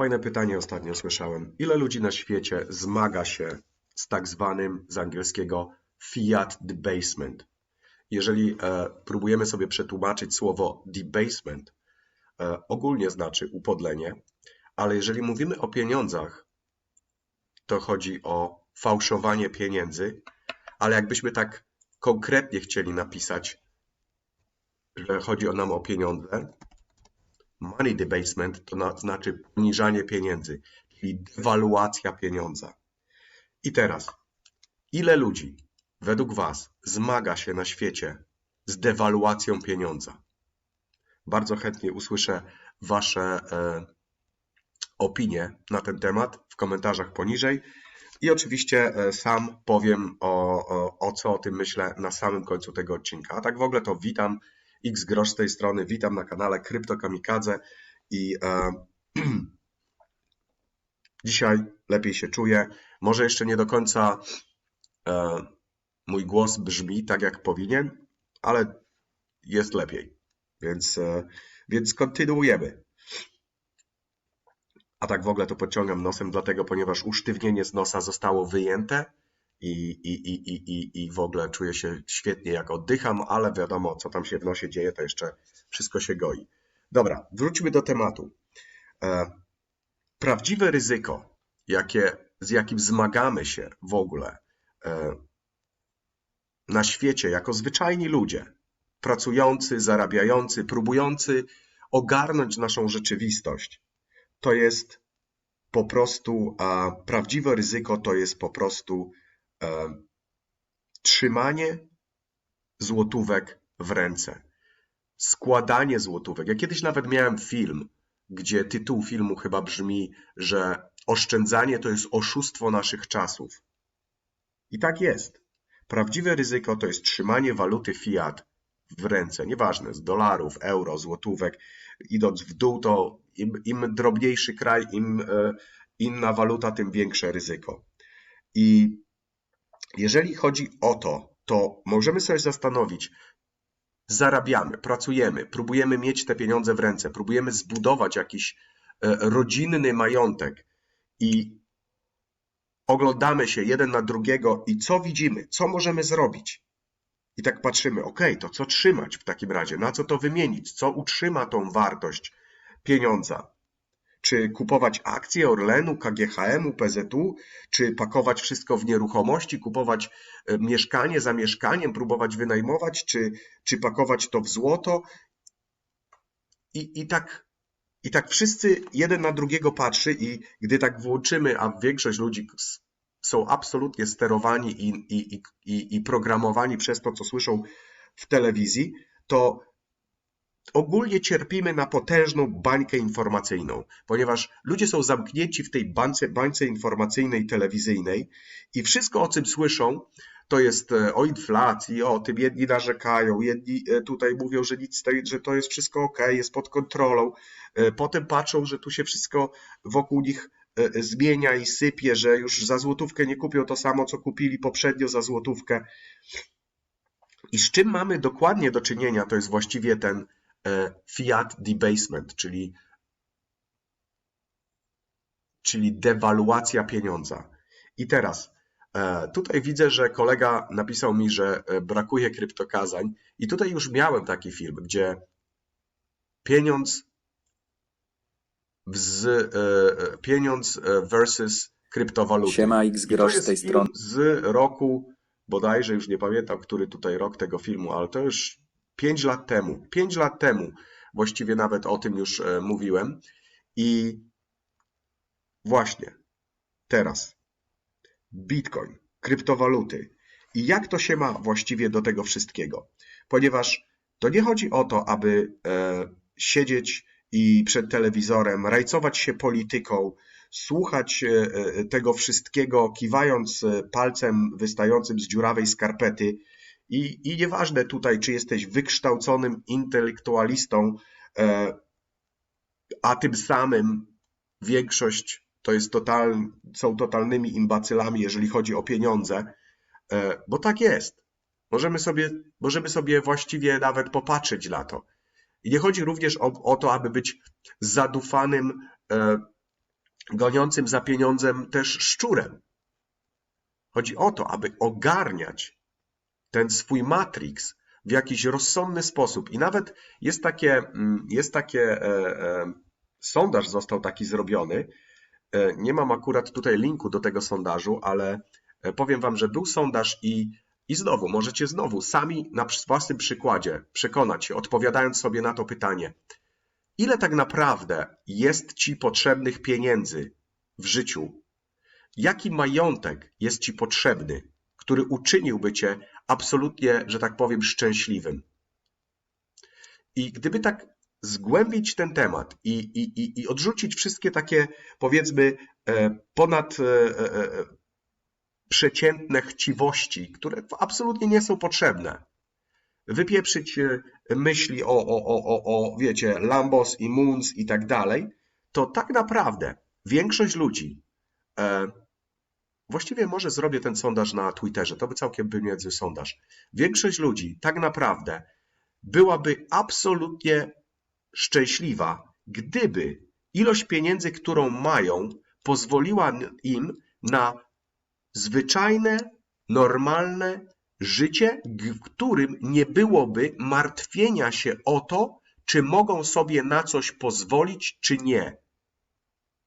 Fajne pytanie ostatnio słyszałem. Ile ludzi na świecie zmaga się z tak zwanym z angielskiego fiat debasement? Jeżeli e, próbujemy sobie przetłumaczyć słowo debasement, e, ogólnie znaczy upodlenie, ale jeżeli mówimy o pieniądzach, to chodzi o fałszowanie pieniędzy, ale jakbyśmy tak konkretnie chcieli napisać, że chodzi o nam o pieniądze, money debasement to na, znaczy poniżanie pieniędzy, czyli dewaluacja pieniądza. I teraz, ile ludzi według Was zmaga się na świecie z dewaluacją pieniądza? Bardzo chętnie usłyszę Wasze e, opinie na ten temat w komentarzach poniżej. I oczywiście e, sam powiem o, o, o co o tym myślę na samym końcu tego odcinka. A tak w ogóle to witam X Grosz z tej strony, witam na kanale Krypto Kamikadze i e, dzisiaj lepiej się czuję. Może jeszcze nie do końca e, mój głos brzmi tak jak powinien, ale jest lepiej. Więc, e, więc kontynuujemy. A tak w ogóle to pociągam nosem, dlatego ponieważ usztywnienie z nosa zostało wyjęte i, i, i, i, i, w ogóle czuję się świetnie, jak oddycham, ale wiadomo, co tam się w nosie dzieje, to jeszcze wszystko się goi. Dobra, wróćmy do tematu. E, prawdziwe ryzyko, jakie, z jakim zmagamy się w ogóle e, na świecie, jako zwyczajni ludzie, pracujący, zarabiający, próbujący ogarnąć naszą rzeczywistość, to jest po prostu, a prawdziwe ryzyko to jest po prostu trzymanie złotówek w ręce, składanie złotówek. Ja kiedyś nawet miałem film, gdzie tytuł filmu chyba brzmi, że oszczędzanie to jest oszustwo naszych czasów. I tak jest. Prawdziwe ryzyko to jest trzymanie waluty fiat w ręce, nieważne, z dolarów, euro, złotówek. Idąc w dół, to im, im drobniejszy kraj, im e, inna waluta, tym większe ryzyko. I jeżeli chodzi o to, to możemy sobie zastanowić, zarabiamy, pracujemy, próbujemy mieć te pieniądze w ręce, próbujemy zbudować jakiś e, rodzinny majątek i oglądamy się jeden na drugiego i co widzimy, co możemy zrobić. I tak patrzymy, ok, to co trzymać w takim razie, na co to wymienić, co utrzyma tą wartość pieniądza. Czy kupować akcje Orlenu, KGHM-u, PZU, czy pakować wszystko w nieruchomości, kupować e, mieszkanie za mieszkaniem, próbować wynajmować, czy, czy pakować to w złoto. I, i, tak, I tak wszyscy jeden na drugiego patrzy i gdy tak włączymy, a większość ludzi są absolutnie sterowani i, i, i, i programowani przez to, co słyszą w telewizji, to ogólnie cierpimy na potężną bańkę informacyjną, ponieważ ludzie są zamknięci w tej bańce, bańce informacyjnej, telewizyjnej i wszystko o czym słyszą, to jest e, o inflacji, o tym jedni narzekają, jedni e, tutaj mówią, że nic, że to jest wszystko ok, jest pod kontrolą, E, potem patrzą, że tu się wszystko wokół nich zmienia i sypie, że już za złotówkę nie kupią to samo, co kupili poprzednio za złotówkę. I z czym mamy dokładnie do czynienia, to jest właściwie ten fiat debasement, czyli, czyli dewaluacja pieniądza. I teraz e, tutaj widzę, że kolega napisał mi, że e, brakuje kryptokazań i tutaj już miałem taki film, gdzie pieniądz z, e, e, pieniądz e, versus kryptowaluty. Siema X Grosz z tej strony. z roku, bodajże już nie pamiętam, który tutaj rok tego filmu, ale to już 5 lat temu. 5 lat temu właściwie nawet o tym już e, mówiłem. I właśnie teraz Bitcoin, kryptowaluty. I jak to się ma właściwie do tego wszystkiego? Ponieważ to nie chodzi o to, aby e, siedzieć i przed telewizorem, rajcować się polityką, słuchać e, tego wszystkiego, kiwając palcem wystającym z dziurawej skarpety. I, I nieważne tutaj, czy jesteś wykształconym intelektualistą, e, a tym samym większość to jest total, są totalnymi imbacylami, jeżeli chodzi o pieniądze, e, bo tak jest. Możemy sobie, możemy sobie właściwie nawet popatrzeć na to. I nie chodzi również o, o to, aby być zadufanym e, goniącym za pieniądzem też szczurem. Chodzi o to, aby ogarniać ten swój matrix w jakiś rozsądny sposób. I nawet jest takie, mm, jest takie e, e, sondaż został taki zrobiony. E, Nie mam akurat tutaj linku do tego sondażu, ale powiem Wam, że był sondaż i, i znowu możecie znowu sami na własnym przykładzie przekonać się, odpowiadając sobie na to pytanie, ile tak naprawdę jest Ci potrzebnych pieniędzy w życiu? Jaki majątek jest Ci potrzebny, który uczyniłby Cię absolutnie, że tak powiem, szczęśliwym? I gdyby tak zgłębić ten temat i, i, i, i odrzucić wszystkie takie, powiedzmy, e, ponad e, e, przeciętne chciwości, które absolutnie nie są potrzebne, wypieprzyć myśli o, o, o, o, o wiecie, Lambos i Moons i tak dalej, to tak naprawdę większość ludzi, właściwie może zrobię ten sondaż na Twitterze, to by całkiem był niezły sondaż. Większość ludzi tak naprawdę byłaby absolutnie szczęśliwa, gdyby ilość pieniędzy, którą mają, pozwoliła im na zwyczajne, normalne życie, w którym nie byłoby martwienia się o to, czy mogą sobie na coś pozwolić, czy nie.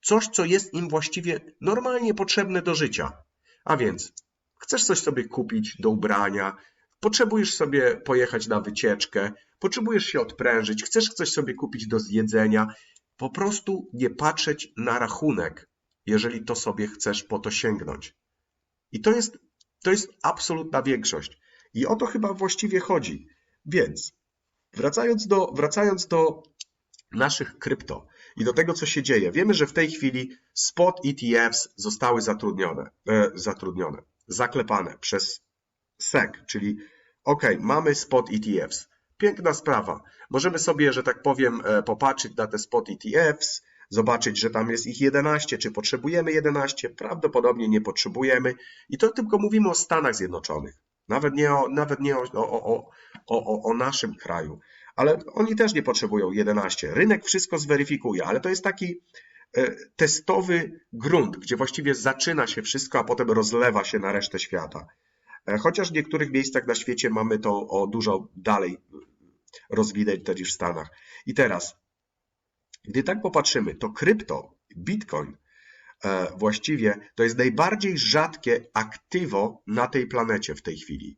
Coś, co jest im właściwie normalnie potrzebne do życia. A więc chcesz coś sobie kupić do ubrania, potrzebujesz sobie pojechać na wycieczkę, potrzebujesz się odprężyć, chcesz coś sobie kupić do zjedzenia, po prostu nie patrzeć na rachunek, jeżeli to sobie chcesz po to sięgnąć. I to jest, to jest absolutna większość. I o to chyba właściwie chodzi. Więc wracając do, wracając do naszych krypto i do tego, co się dzieje, wiemy, że w tej chwili spot ETFs zostały zatrudnione, e, zatrudnione zaklepane przez SEC, czyli OK, mamy spot ETFs. Piękna sprawa. Możemy sobie, że tak powiem, e, popatrzeć na te spot ETFs, zobaczyć, że tam jest ich 11. Czy potrzebujemy 11? Prawdopodobnie nie potrzebujemy. I to tylko mówimy o Stanach Zjednoczonych. Nawet nie o, nawet nie o, o, o, o, o, o naszym kraju. Ale oni też nie potrzebują 11. Rynek wszystko zweryfikuje, ale to jest taki e, testowy grunt, gdzie właściwie zaczyna się wszystko, a potem rozlewa się na resztę świata. E, Chociaż w niektórych miejscach na świecie mamy to o dużo dalej rozwinięte niż w Stanach. I teraz, gdy tak popatrzymy, to krypto, bitcoin, e, właściwie to jest najbardziej rzadkie aktywo na tej planecie w tej chwili.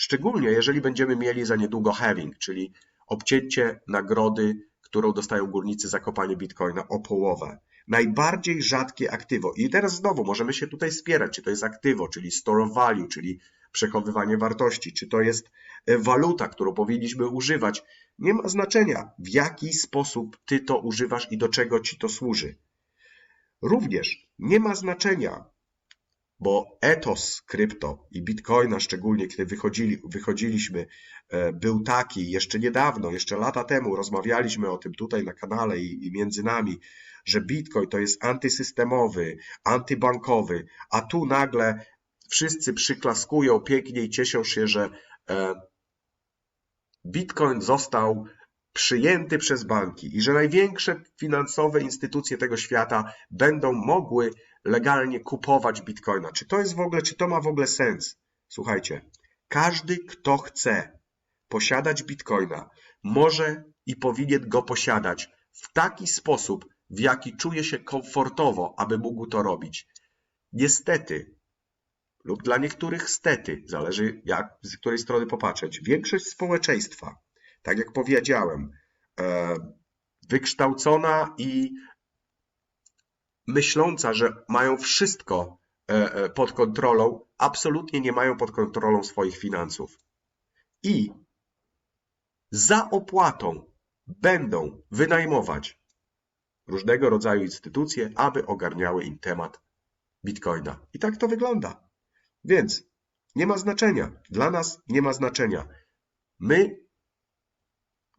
Szczególnie jeżeli będziemy mieli za niedługo halving, czyli obcięcie nagrody, którą dostają górnicy za kopanie bitcoina o połowę. Najbardziej rzadkie aktywo. I teraz znowu możemy się tutaj spierać, czy to jest aktywo, czyli store of value, czyli przechowywanie wartości, czy to jest e, waluta, którą powinniśmy używać. Nie ma znaczenia, w jaki sposób ty to używasz i do czego ci to służy. Również nie ma znaczenia, bo etos krypto i bitcoina, szczególnie kiedy wychodzili, wychodziliśmy, e, był taki jeszcze niedawno, jeszcze lata temu, rozmawialiśmy o tym tutaj na kanale i, i między nami, że bitcoin to jest antysystemowy, antybankowy, a tu nagle wszyscy przyklaskują pięknie i cieszą się, że e, bitcoin został przyjęty przez banki i że największe finansowe instytucje tego świata będą mogły legalnie kupować bitcoina. Czy to jest w ogóle, czy to ma w ogóle sens? Słuchajcie, każdy, kto chce posiadać bitcoina, może i powinien go posiadać w taki sposób, w jaki czuje się komfortowo, aby mógł to robić. Niestety, lub dla niektórych stety, zależy jak, z której strony popatrzeć, większość społeczeństwa, tak jak powiedziałem, e, wykształcona i myśląca, że mają wszystko e, e, pod kontrolą, absolutnie nie mają pod kontrolą swoich finansów. I za opłatą będą wynajmować różnego rodzaju instytucje, aby ogarniały im temat bitcoina. I tak to wygląda. Więc nie ma znaczenia. Dla nas nie ma znaczenia. My,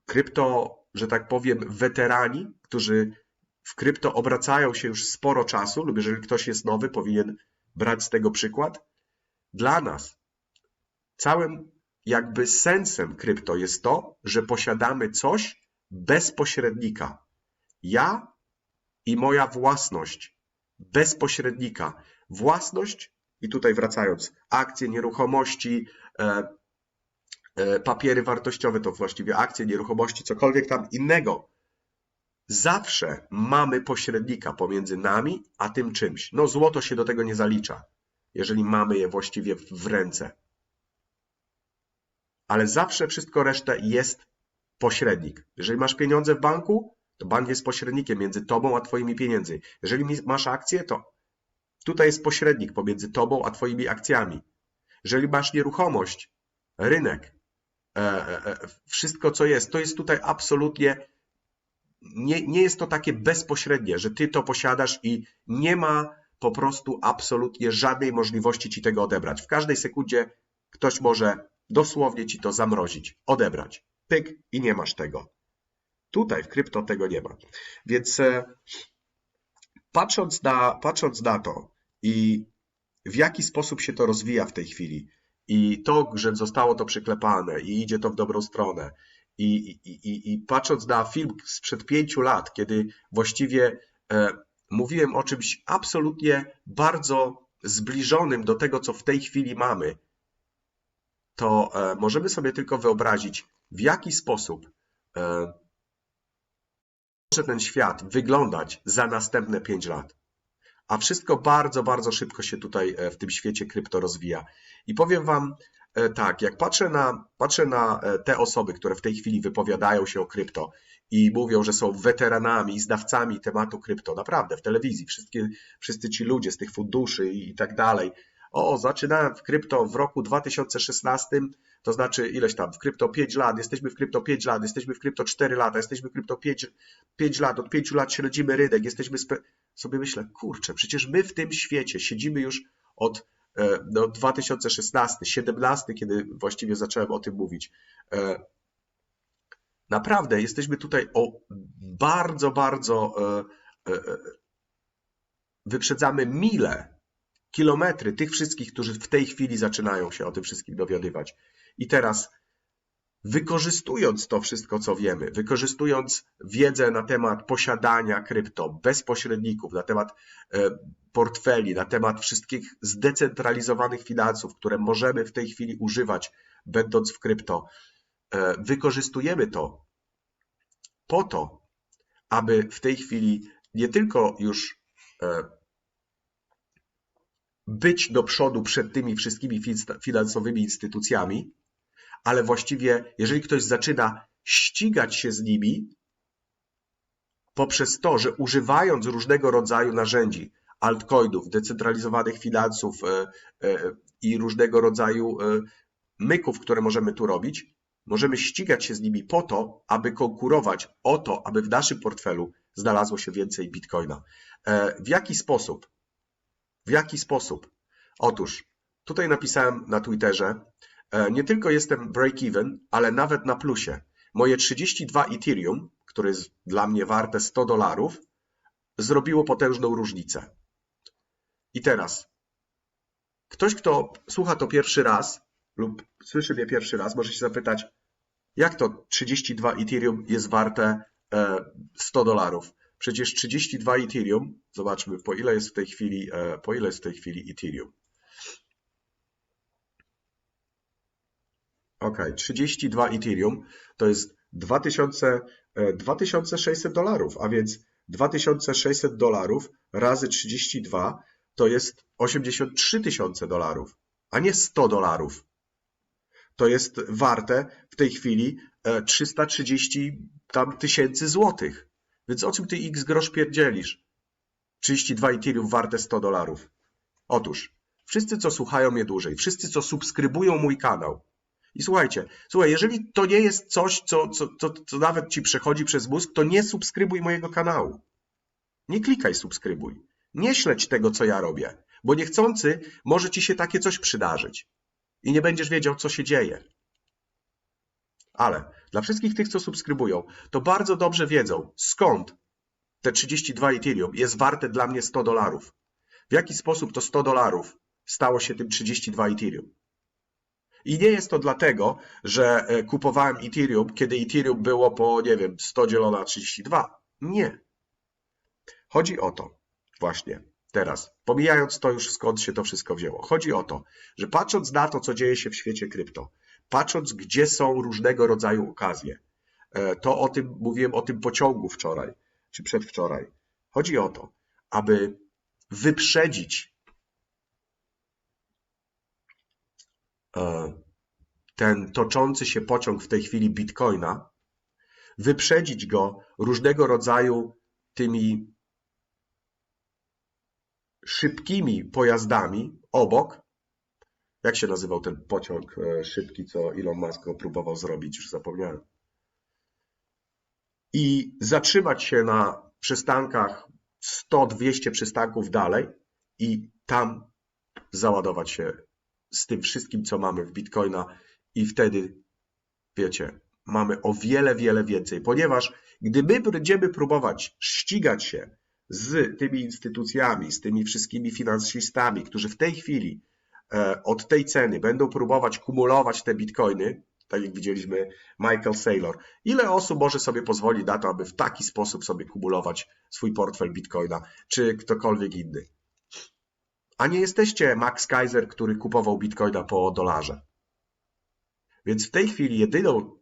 krypto, że tak powiem, weterani, którzy w krypto obracają się już sporo czasu, lub jeżeli ktoś jest nowy, powinien brać z tego przykład. Dla nas całym jakby sensem krypto jest to, że posiadamy coś bez pośrednika. Ja i moja własność bez pośrednika. Własność, i tutaj wracając, akcje, nieruchomości, e, e, papiery wartościowe, to właściwie akcje, nieruchomości, cokolwiek tam innego. Zawsze mamy pośrednika pomiędzy nami a tym czymś. No, złoto się do tego nie zalicza, jeżeli mamy je właściwie w ręce. Ale zawsze wszystko resztę jest pośrednik. Jeżeli masz pieniądze w banku, to bank jest pośrednikiem między tobą a twoimi pieniędzy. Jeżeli masz akcje, to tutaj jest pośrednik pomiędzy tobą a twoimi akcjami. Jeżeli masz nieruchomość, rynek, e, e, e, wszystko co jest, to jest tutaj absolutnie, nie, nie jest to takie bezpośrednie, że ty to posiadasz i nie ma po prostu absolutnie żadnej możliwości ci tego odebrać. W każdej sekundzie ktoś może dosłownie ci to zamrozić, odebrać. Pyk i nie masz tego. Tutaj w krypto tego nie ma. Więc e, patrząc na, patrząc na to i w jaki sposób się to rozwija w tej chwili i to, że zostało to przyklepane i idzie to w dobrą stronę i, i, i, patrząc na film sprzed pięciu lat, kiedy właściwie e, mówiłem o czymś absolutnie bardzo zbliżonym do tego, co w tej chwili mamy, to e, możemy sobie tylko wyobrazić, w jaki sposób e, może ten świat wyglądać za następne 5 lat. A wszystko bardzo, bardzo szybko się tutaj w tym świecie krypto rozwija. I powiem Wam tak, jak patrzę na, patrzę na e, te osoby, które w tej chwili wypowiadają się o krypto i mówią, że są weteranami znawcami tematu krypto, naprawdę w telewizji, wszystkie, wszyscy ci ludzie z tych funduszy i, i tak dalej. O, zaczynałem w krypto w roku 2016, to znaczy ileś tam, w krypto 5 lat, jesteśmy w krypto 5 lat, jesteśmy w krypto 4 lata, jesteśmy w krypto 5, 5 lat, od 5 lat śledzimy rynek, jesteśmy sobie myślę, kurczę, przecież my w tym świecie siedzimy już od e, no, 2016, 17, kiedy właściwie zacząłem o tym mówić. E, Naprawdę jesteśmy tutaj o bardzo, bardzo e, e, e, wyprzedzamy mile, kilometry tych wszystkich, którzy w tej chwili zaczynają się o tym wszystkim dowiadywać. I teraz wykorzystując to wszystko, co wiemy, wykorzystując wiedzę na temat posiadania krypto bez pośredników, na temat e, portfeli, na temat wszystkich zdecentralizowanych finansów, które możemy w tej chwili używać, będąc w krypto, e, wykorzystujemy to po to, aby w tej chwili nie tylko już e, być do przodu przed tymi wszystkimi fin- finansowymi instytucjami, ale właściwie, jeżeli ktoś zaczyna ścigać się z nimi poprzez to, że używając różnego rodzaju narzędzi, altcoinów, decentralizowanych finansów e, e, i różnego rodzaju e, myków, które możemy tu robić, możemy ścigać się z nimi po to, aby konkurować o to, aby w naszym portfelu znalazło się więcej bitcoina. W jaki sposób? W jaki sposób? Otóż tutaj napisałem na Twitterze, nie tylko jestem break-even, ale nawet na plusie. Moje 32 Ethereum, które jest dla mnie warte 100 dolarów, zrobiło potężną różnicę. I teraz, ktoś, kto słucha to pierwszy raz lub słyszy mnie pierwszy raz, może się zapytać, jak to 32 Ethereum jest warte e, 100 dolarów? Przecież 32 Ethereum, zobaczmy po ile jest w tej chwili, e, po ile jest w tej chwili Ethereum. Ok, 32 Ethereum to jest 2000, e, 2600 dolarów, a więc 2600 dolarów razy 32 to jest 83 tysiące dolarów, a nie 100 dolarów. To jest warte w tej chwili e, 330 tam tysięcy złotych. Więc o czym ty x grosz pierdzielisz? 32 Ethereum warte 100 dolarów. Otóż, wszyscy co słuchają mnie dłużej, wszyscy co subskrybują mój kanał, i słuchajcie, słuchaj, jeżeli to nie jest coś, co, co, co, co nawet ci przechodzi przez mózg, to nie subskrybuj mojego kanału. Nie klikaj subskrybuj. Nie śledź tego, co ja robię, bo niechcący może ci się takie coś przydarzyć i nie będziesz wiedział, co się dzieje. Ale dla wszystkich tych, co subskrybują, to bardzo dobrze wiedzą, skąd te 32 Ethereum jest warte dla mnie 100 dolarów. W jaki sposób to 100 dolarów stało się tym 32 Ethereum. I nie jest to dlatego, że e, kupowałem Ethereum, kiedy Ethereum było po, nie wiem, 100 dzielone na 32. Nie. Chodzi o to, właśnie teraz, pomijając to już skąd się to wszystko wzięło, chodzi o to, że patrząc na to, co dzieje się w świecie krypto, patrząc, gdzie są różnego rodzaju okazje, e, to o tym mówiłem o tym pociągu wczoraj, czy przedwczoraj. Chodzi o to, aby wyprzedzić ten toczący się pociąg w tej chwili bitcoina, wyprzedzić go różnego rodzaju tymi szybkimi pojazdami obok. Jak się nazywał ten pociąg e, szybki, co Elon Musk próbował zrobić? Już zapomniałem. I zatrzymać się na przystankach 100-200 przystanków dalej i tam załadować się z tym wszystkim, co mamy w Bitcoina i wtedy, wiecie, mamy o wiele, wiele więcej, ponieważ gdy my będziemy próbować ścigać się z tymi instytucjami, z tymi wszystkimi finansistami, którzy w tej chwili e, od tej ceny będą próbować kumulować te bitcoiny, tak jak widzieliśmy Michael Saylor. Ile osób może sobie pozwolić na to, aby w taki sposób sobie kumulować swój portfel bitcoina, czy ktokolwiek inny? A nie jesteście Max Kaiser, który kupował bitcoina po dolarze. Więc w tej chwili jedyną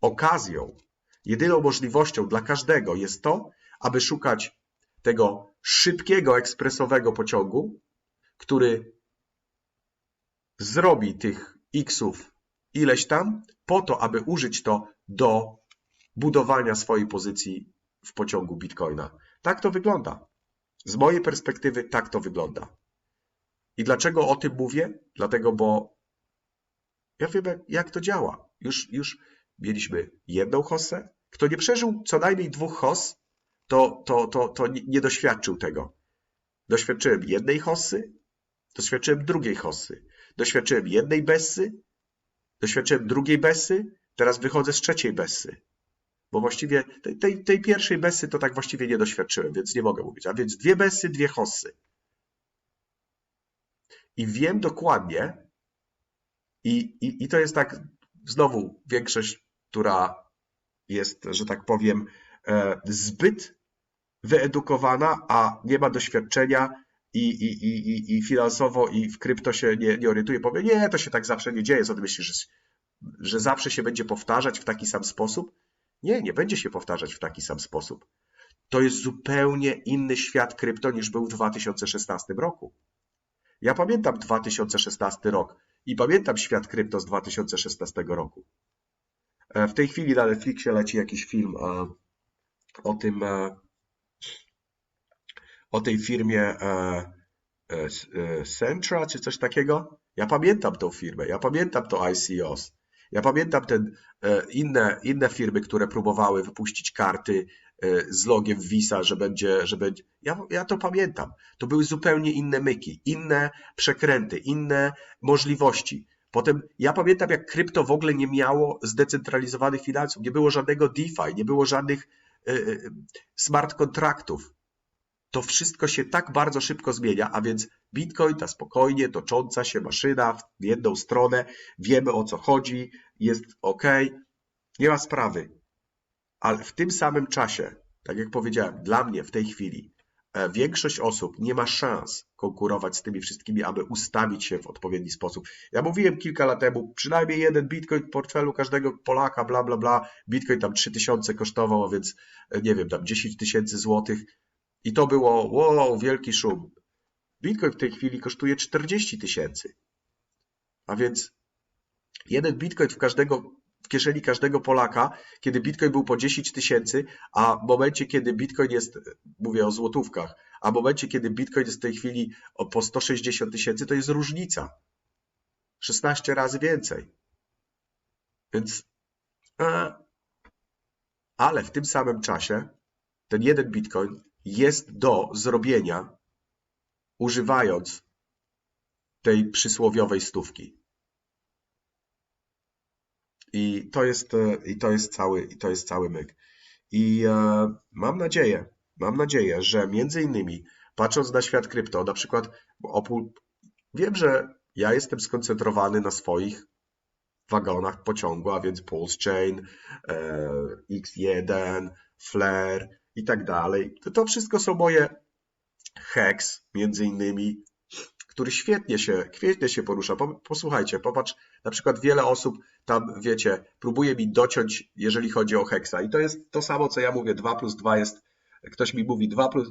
okazją, jedyną możliwością dla każdego jest to, aby szukać tego szybkiego, ekspresowego pociągu, który zrobi tych xów ileś tam, po to, aby użyć to do budowania swojej pozycji w pociągu Bitcoina. Tak to wygląda. Z mojej perspektywy tak to wygląda. I dlaczego o tym mówię? Dlatego, bo ja wiem, jak to działa. Już, już mieliśmy jedną hossę. Kto nie przeżył co najmniej dwóch hoss, to, to, to, to nie doświadczył tego. Doświadczyłem jednej hossy, doświadczyłem drugiej hossy, doświadczyłem jednej bessy, doświadczyłem drugiej bessy, teraz wychodzę z trzeciej bessy. Bo właściwie tej, tej, pierwszej bessy to tak właściwie nie doświadczyłem, więc nie mogę mówić. A więc dwie bessy, dwie hossy. I wiem dokładnie, i, i, i to jest tak, znowu większość, która jest, że tak powiem, e, zbyt wyedukowana, a nie ma doświadczenia i, i, i, i finansowo i w krypto się nie, nie orientuje, powie, nie, to się tak zawsze nie dzieje, co ty myślisz, że, że zawsze się będzie powtarzać w taki sam sposób? Nie, nie będzie się powtarzać w taki sam sposób. To jest zupełnie inny świat krypto niż był w 2016 roku. Ja pamiętam 2016 rok i pamiętam świat krypto z 2016 roku. E, w tej chwili na Netflixie leci jakiś film e, o tym, e, o tej firmie Centra czy coś takiego. Ja pamiętam tą firmę, ja pamiętam to ICOs. Ja pamiętam ten, inne, inne firmy, które próbowały wypuścić karty z logiem Visa, że będzie, że będzie. Ja, ja to pamiętam. To były zupełnie inne myki, inne przekręty, inne możliwości. Potem ja pamiętam, jak krypto w ogóle nie miało zdecentralizowanych finansów, nie było żadnego DeFi, nie było żadnych smart kontraktów. To wszystko się tak bardzo szybko zmienia, a więc Bitcoin ta spokojnie tocząca się maszyna w jedną stronę, wiemy o co chodzi, jest ok, nie ma sprawy. Ale w tym samym czasie, tak jak powiedziałem, dla mnie w tej chwili E, większość osób nie ma szans konkurować z tymi wszystkimi, aby ustawić się w odpowiedni sposób. Ja mówiłem kilka lat temu, przynajmniej jeden bitcoin w portfelu każdego Polaka, bla, bla, bla. Bitcoin tam 3000 kosztował, a więc e, nie wiem, tam 10 tysięcy złotych. I to było, wow, wielki szum. Bitcoin w tej chwili kosztuje 40 tysięcy. A więc jeden bitcoin w każdego w kieszeni każdego Polaka, kiedy Bitcoin był po 10 tysięcy, a w momencie, kiedy Bitcoin jest, mówię o złotówkach, a w momencie, kiedy Bitcoin jest w tej chwili po 160 tysięcy, to jest różnica. 16 razy więcej. Więc, e, ale w tym samym czasie ten jeden Bitcoin jest do zrobienia używając tej przysłowiowej stówki. I to jest, e, i to jest, cały, i to jest cały myk. I e, mam nadzieję, mam nadzieję, że między innymi patrząc na świat krypto, na przykład opól, wiem, że ja jestem skoncentrowany na swoich wagonach pociągu, a więc Pulse Chain, e, X1, Flare i tak dalej. To wszystko są moje Hex, między innymi, który świetnie się, świetnie się porusza. Po- Posłuchajcie, popatrz, na przykład wiele osób tam, wiecie, próbuje mi dociąć, jeżeli chodzi o Hexa. I to jest to samo, co ja mówię, 2 plus 2 jest, ktoś mi mówi 2 plus,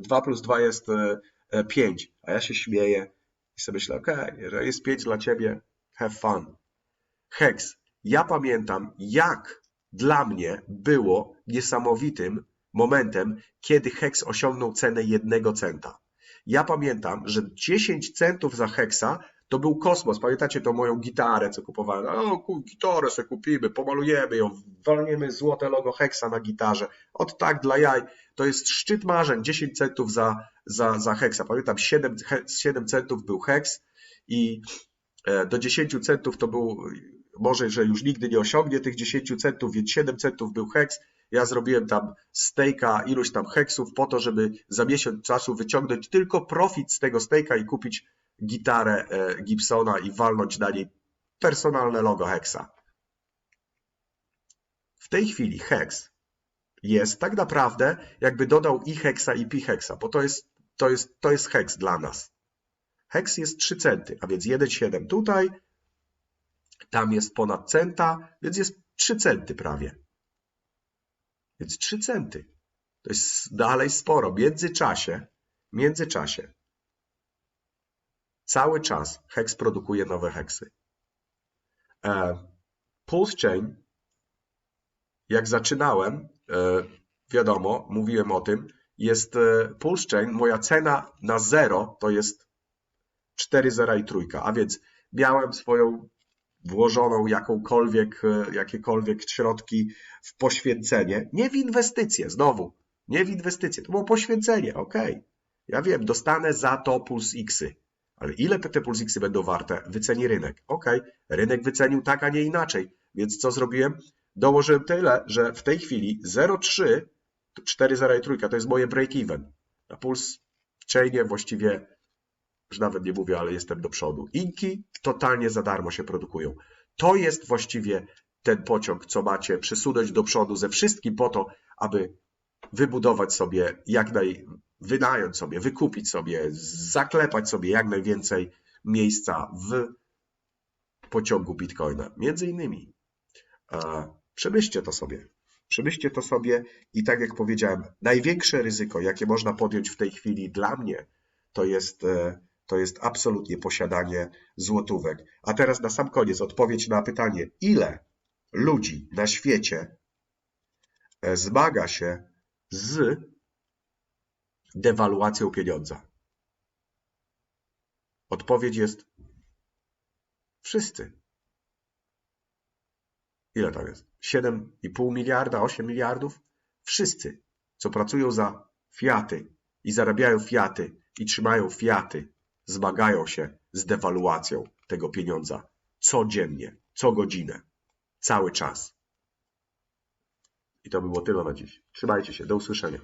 2 plus 2 jest e, e, 5, a ja się śmieję i sobie myślę, okej, jeżeli jest 5 dla ciebie, have fun. Hex. Ja pamiętam, jak dla mnie było niesamowitym momentem, kiedy Hex osiągnął cenę jednego centa. Ja pamiętam, że 10 centów za Hexa to był kosmos. Pamiętacie tą moją gitarę, co kupowałem? O, ku- gitarę sobie kupimy, pomalujemy ją, walniemy złote logo Hexa na gitarze. Od tak dla jaj. To jest szczyt marzeń, 10 centów za, za, za Hexa. Pamiętam, 7, he- 7 centów był Hex i e, do 10 centów to był, może, że już nigdy nie osiągnie tych 10 centów, więc 7 centów był Hex. Ja zrobiłem tam stejka, iluś tam heksów po to, żeby za miesiąc czasu wyciągnąć tylko profit z tego stejka i kupić gitarę e, Gibsona i walnąć na niej personalne logo Hexa. W tej chwili Hex jest tak naprawdę jakby dodał i Hexa i pi Hexa, bo to jest, to jest, to jest Hex dla nas. Hex jest 3 centy, a więc 1,7 tutaj, tam jest ponad centa, więc jest 3 centy prawie. Więc 3 centy. To jest dalej sporo. W międzyczasie, w międzyczasie cały czas Hex produkuje nowe heksy. E, Pulse Chain, jak zaczynałem, e, wiadomo, mówiłem o tym, jest e, Pulse Chain, moja cena na zero to jest 4 zera i trójka, a więc miałem swoją włożoną jakąkolwiek, e, jakiekolwiek środki w poświęcenie, nie w inwestycje, znowu, nie w inwestycje, to było poświęcenie, ok. Ja wiem, dostanę za to Puls Xy, ale ile te Puls Xy będą warte? Wyceni rynek, ok. Rynek wycenił tak, a nie inaczej, więc co zrobiłem? Dołożyłem tyle, że w tej chwili 0,3, to 4, 0 i to jest moje break-even. Na Puls Chainie właściwie już nawet nie mówię, ale jestem do przodu. Inki totalnie za darmo się produkują. To jest właściwie ten pociąg, co macie przesunąć do przodu ze wszystkim po to, aby wybudować sobie jak naj, wynająć sobie, wykupić sobie, zaklepać sobie jak najwięcej miejsca w pociągu Bitcoina. Między innymi. E, Przemyślcie to sobie. Przemyślcie to sobie i tak jak powiedziałem, największe ryzyko, jakie można podjąć w tej chwili dla mnie, to jest, e, to jest absolutnie posiadanie złotówek. A teraz na sam koniec odpowiedź na pytanie, ile ludzi na świecie e, zmaga się z dewaluacją pieniądza? Odpowiedź jest wszyscy. Ile tam jest? 7,5 miliarda, 8 miliardów? Wszyscy, co pracują za fiaty i zarabiają fiaty i trzymają fiaty, zmagają się z dewaluacją tego pieniądza codziennie, co godzinę, cały czas. I to by było tyle na dziś. Trzymajcie się, do usłyszenia.